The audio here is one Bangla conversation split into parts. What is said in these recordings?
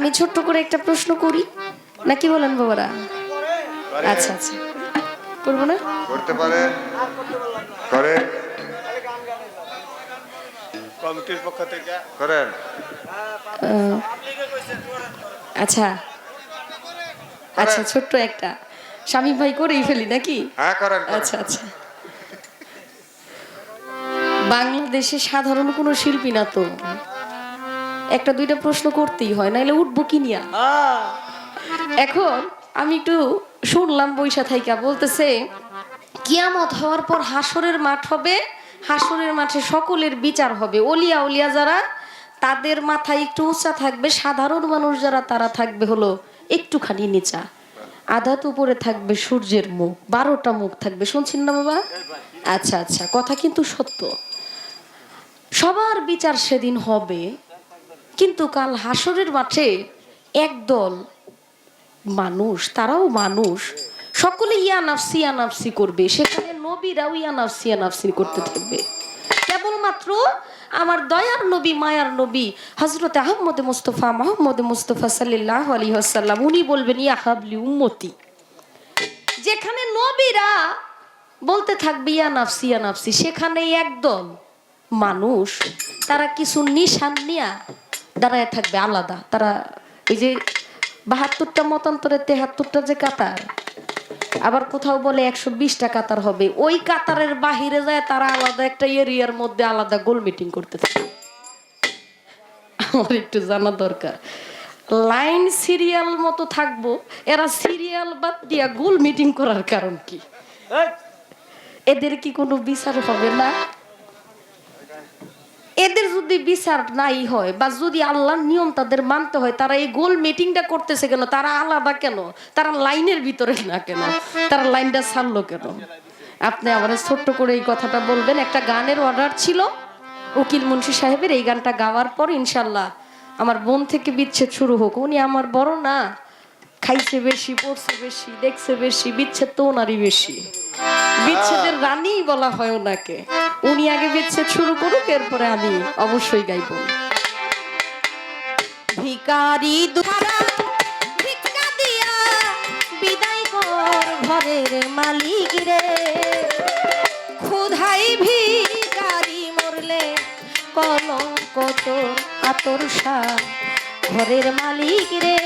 আমি ছোট্ট করে একটা প্রশ্ন করি। নাকি বলেন বাবারা? আচ্ছা আচ্ছা। করব না? করতে পারে। করে। কমিটির পক্ষ থেকে। করেন। আচ্ছা। আচ্ছা ছোট্ট একটা। স্বামী ভাই করেই ফেলি নাকি? হ্যাঁ করেন। আচ্ছা আচ্ছা। বাংলাদেশে সাধারণ কোনো শিল্পী না তো? একটা দুইটা প্রশ্ন করতেই হয় নাইলে উঠবো কি নিয়া? এখন আমি একটু শুনলাম বৈশা থাইকা বলতেছে কিয়ামত হওয়ার পর হাসরের মাঠ হবে হাসরের মাঠে সকলের বিচার হবে। অলিয়া অলিয়া যারা তাদের মাথায় একটু উঁচা থাকবে সাধারণ মানুষ যারা তারা থাকবে হলো একটুখানি নিচা। আধাত উপরে থাকবে সূর্যের মুখ বারোটা মুখ থাকবে। শুনছেন না বাবা? আচ্ছা আচ্ছা কথা কিন্তু সত্য। সবার বিচার সেদিন হবে কিন্তু কাল হাসরের মাঠে একদল মানুষ, তারাও মানুষ, সকলে ইয়া নাফসি ইয়া নাফসি করবে। সেখানে নবীরাও ইয়া নাফসি ইয়া নাফসি করতে থাকবে। কেবলমাত্র আমার দয়ার নবী, মায়ার নবী হজরত আহমদ মুস্তফা, মোহাম্মদ মুস্তফা সাল্লাহ আলী আসাল্লাম উনি বলবেন, ইয়া হাবলি উম্মতি। যেখানে নবীরা বলতে থাকবে, ইয়া নাফসি ইয়া নাফসি, সেখানে একদল মানুষ, তারা কিছু নিশান নিয়া দাঁড়ায় থাকবে আলাদা। তারা এই যে বাহাত্তরটা মতান্তরে তেহাত্তরটা যে কাতার আবার কোথাও বলে একশো বিশটা কাতার হবে ওই কাতারের বাহিরে যায় তারা আলাদা একটা এরিয়ার মধ্যে আলাদা গোল মিটিং করতে থাকে আমার একটু জানা দরকার। লাইন সিরিয়াল মতো থাকব এরা সিরিয়াল বাদ দিয়া গোল মিটিং করার কারণ কি? এদের কি কোনো বিচার হবে না? এদের যদি বিচার নাই হয় বা যদি আল্লাহর নিয়ম তাদের মানতে হয়, তারা এই গোল মিটিংটা করতেছে কেন? তারা আলাদা কেন? তারা লাইনের ভিতরে না কেন? তারা লাইনটা ছাড়লো কেন? আপনি আবার ছোট্ট করে এই কথাটা বলবেন। একটা গানের অর্ডার ছিল উকিল মুন্সি সাহেবের। এই গানটা গাওয়ার পর ইনশাল্লাহ আমার বোন থেকে বিচ্ছেদ শুরু হোক। উনি আমার বড় না। খাইছে বেশি, পড়ছে বেশি, দেখছে বেশি, বিচ্ছেদ তো ওনারই বেশি। বিচ্ছেদের রানী বলা হয় ওনাকে। উনি আগে বিচ্ছেদ শুরু করুক, এরপরে আমি অবশ্যই গাইব। ভিকারি বিদায় কর ঘরের মালিক রে। ক্ষুধাই ভিকারি মরলে কলঙ্ক তোর আতর ঘরের মালিক রে।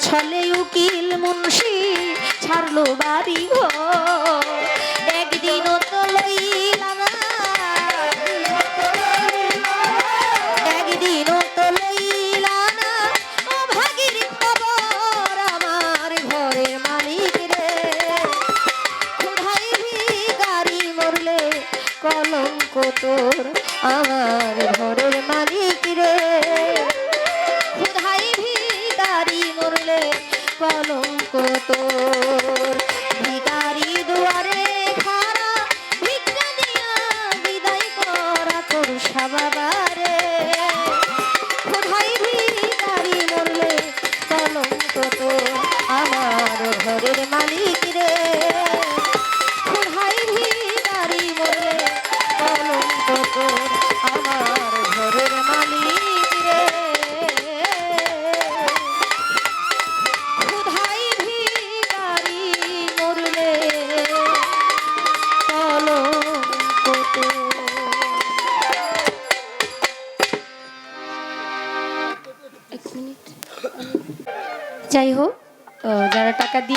ছলে উকিল মুন্সি ছাড়লো বাড়ি ঘর।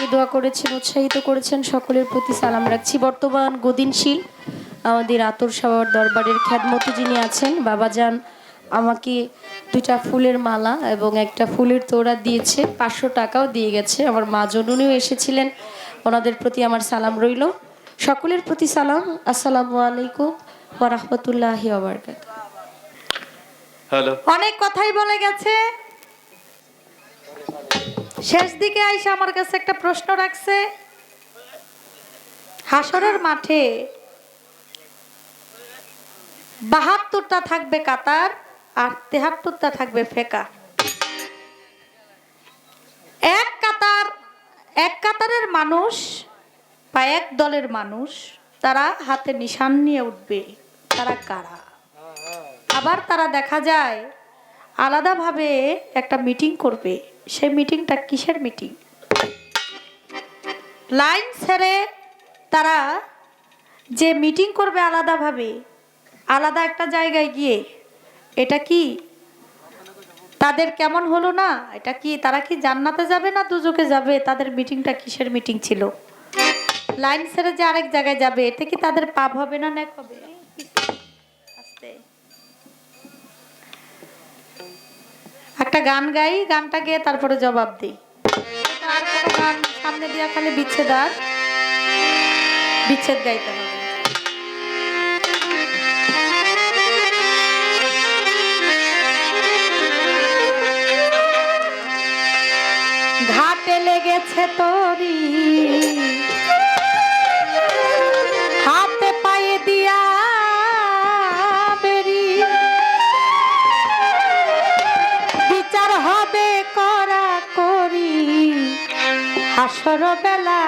দিয়ে দোয়া করেছেন উৎসাহিত করেছেন সকলের প্রতি সালাম রাখছি। বর্তমান গদিনশীল আমাদের আতর সাওয়ার দরবারের খ্যাতমতো যিনি আছেন বাবাজান আমাকে দুইটা ফুলের মালা এবং একটা ফুলের তোড়া দিয়েছে পাঁচশো টাকাও দিয়ে গেছে। আমার মা জননীও এসেছিলেন ওনাদের প্রতি আমার সালাম রইল। সকলের প্রতি সালাম আসসালামু আলাইকুম ওরহমতুল্লাহ হ্যালো। অনেক কথাই বলে গেছে। শেষ দিকে আইসা আমার কাছে একটা প্রশ্ন রাখছে। হাসরের মাঠে বাহাত্তরটা থাকবে কাতার আর তেহাত্তরটা থাকবে ফেকা। এক কাতার, এক কাতারের মানুষ বা এক দলের মানুষ, তারা হাতে নিশান নিয়ে উঠবে। তারা কারা? আবার তারা দেখা যায়, আলাদাভাবে একটা মিটিং করবে। সেই মিটিংটা কিসের মিটিং? লাইন ছেড়ে তারা যে মিটিং করবে আলাদাভাবে, আলাদা একটা জায়গায় গিয়ে, এটা কি তাদের কেমন হলো না? এটা কি তারা কি জান্নাতে যাবে না দুজকে যাবে? তাদের মিটিংটা কিসের মিটিং ছিল? লাইন ছেড়ে যে আরেক জায়গায় যাবে, এতে কি তাদের পাপ হবে না ন্যাক হবে? একটা গান গাই, গানটা গিয়ে তারপরে জবাব দিই। গান সামনে দিয়া খালি বিচ্ছেদ আর বিচ্ছেদ গাইতে হবে। ঘাটে লেগেছে তোরি। হাসর বেলা।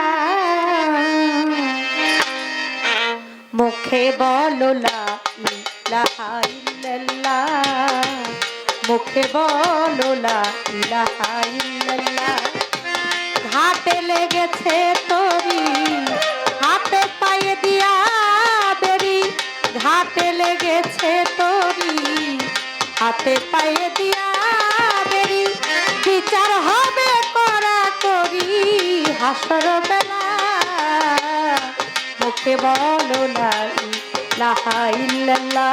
মুখে বলো মুখে বলো ঘাটে লেগেছে তোরি, হাতে পায়ে দিয়া ঘাটে লেগেছে তোরি, হাতে পায়ে দিয়া হাসর বেলা মুখে বলো লা ইলাহা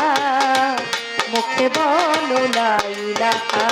মুখে বলো লা ইলাহা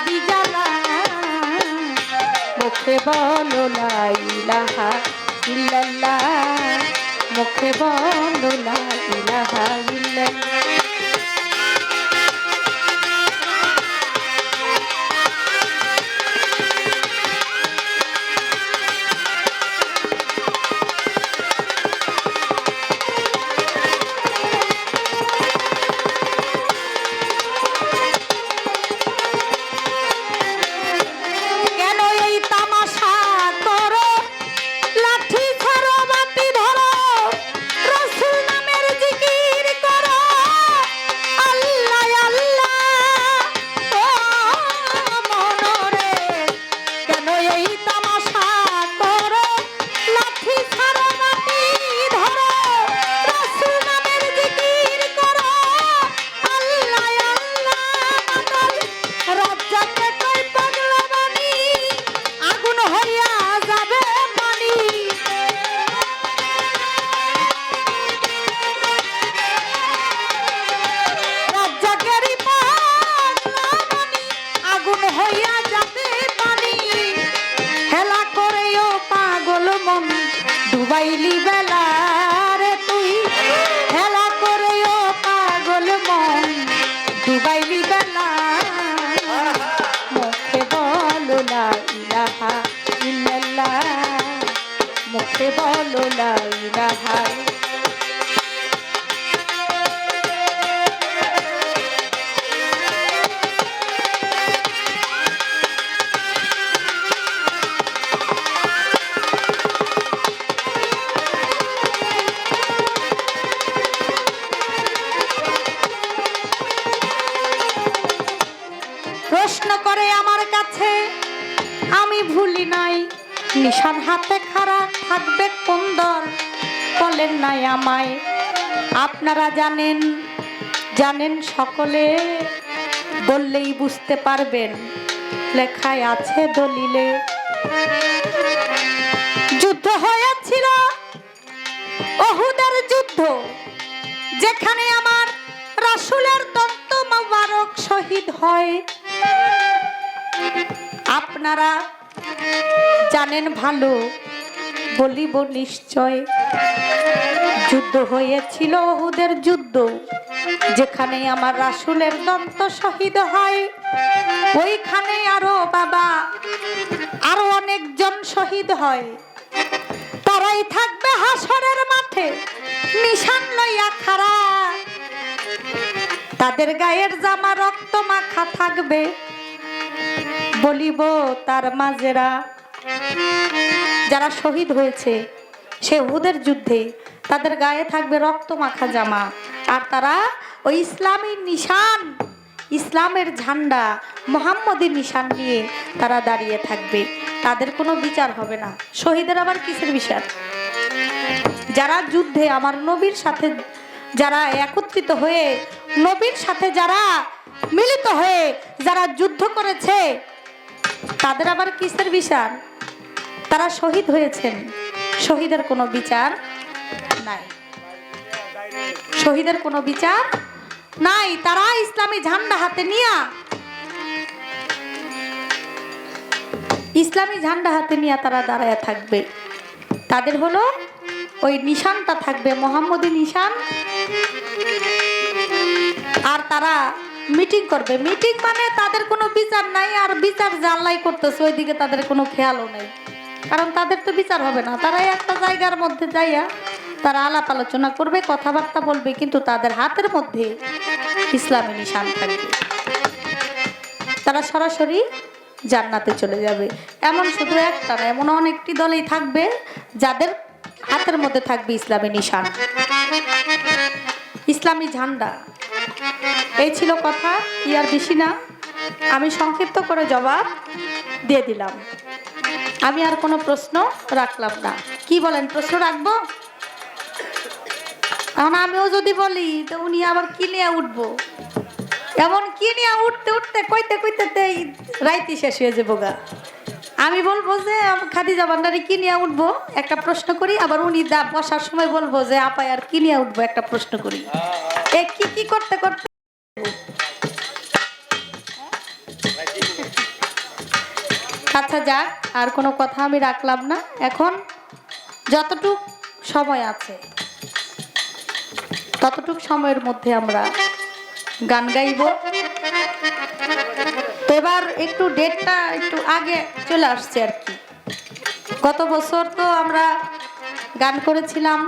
রাবি জানা মুখে বলো লাইলাহা ইল্লাল্লাহ মুখে বলো লা ইলাহা ইল্লাল্লাহ নিশান হাতে খারাপ থাকবে কুন্দর বলেন নাই আমায়। আপনারা জানেন জানেন সকলে, বললেই বুঝতে পারবেন, লেখায় আছে দলিলে। যুদ্ধ হয়েছিল অহুদের যুদ্ধ, যেখানে আমার রাসুলের দন্ত মোবারক শহীদ হয়। আপনারা জানেন ভালো, বলিব নিশ্চয়। যুদ্ধ হয়েছিল ওহুদের যুদ্ধ, যেখানে আমার রাসুলের দন্ত শহীদ হয়। ওইখানে আরও বাবা, আরও অনেকজন শহীদ হয়। তারাই থাকবে হাসরের মাঠে, নিশান লইয়া খাড়া। তাদের গায়ের জামা রক্ত মাখা থাকবে, বলিব তার মাজেরা যারা শহীদ হয়েছে, সে ওদের যুদ্ধে তাদের গায়ে থাকবে রক্ত মাখা জামা। আর তারা ওই ইসলামী নিশান, ইসলামের ঝান্ডা মোহাম্মদী নিশান নিয়ে তারা দাঁড়িয়ে থাকবে। তাদের কোনো বিচার হবে না। শহীদের আবার কিসের বিচার? যারা যুদ্ধে আমার নবীর সাথে, যারা একত্রিত হয়ে, নবীর সাথে যারা মিলিত হয়ে, যারা যুদ্ধ করেছে, তাদের আবার কিসের বিচার? তারা শহীদ হয়েছেন। শহীদের কোনো বিচার নাই। শহীদের কোনো বিচার নাই। তারা ইসলামী ঝান্ডা হাতে নিয়া ইসলামী ঝান্ডা হাতে নিয়ে তারা দাঁড়ায় থাকবে। তাদের হলো ওই নিশানটা থাকবে, মোহাম্মদী নিশান। আর তারা মিটিং করবে। মিটিং মানে তাদের কোনো বিচার নাই, আর বিচার জানলাই করতেছে, ওইদিকে তাদের কোনো খেয়ালও নেই। কারণ তাদের তো বিচার হবে না। তারাই একটা জায়গার মধ্যে যাইয়া তারা আলাপ আলোচনা করবে, কথাবার্তা বলবে, কিন্তু তাদের হাতের মধ্যে ইসলামী নিশান থাকবে। তারা সরাসরি জান্নাতে চলে যাবে। এমন শুধু একটা না, এমন অনেকটি দলেই থাকবে যাদের হাতের মধ্যে থাকবে ইসলামী নিশান। ইসলামী ঝান্ডা। এই ছিল কথা, ইয়ার বেশি না। আমি সংক্ষিপ্ত করে জবাব দিয়ে দিলাম। আমি আর কোনো প্রশ্ন রাখলাম না। কি বলেন, প্রশ্ন রাখব? আমিও যদি বলি, তো উনি আবার কি নিয়ে উঠবো? এমন কি নিয়ে উঠতে উঠতে, কইতে কইতে রাইতে শেষ হয়ে যাব গা। আমি বলব যে খাদিজা ভান্ডারি কি নিয়ে উঠবো? একটা প্রশ্ন করি, আবার উনি দা বসার সময় বলব যে, আপাই আর কি নিয়ে উঠবো? একটা প্রশ্ন করি। এ কি কি করতে করতে আচ্ছা যাক আর কোনো কথা আমি রাখলাম না। এখন যতটুক সময় আছে, ততটুক সময়ের মধ্যে আমরা গান গাইব। তো এবার একটু ডেটটা একটু আগে চলে আসছে আর কি। গত বছর তো আমরা গান করেছিলাম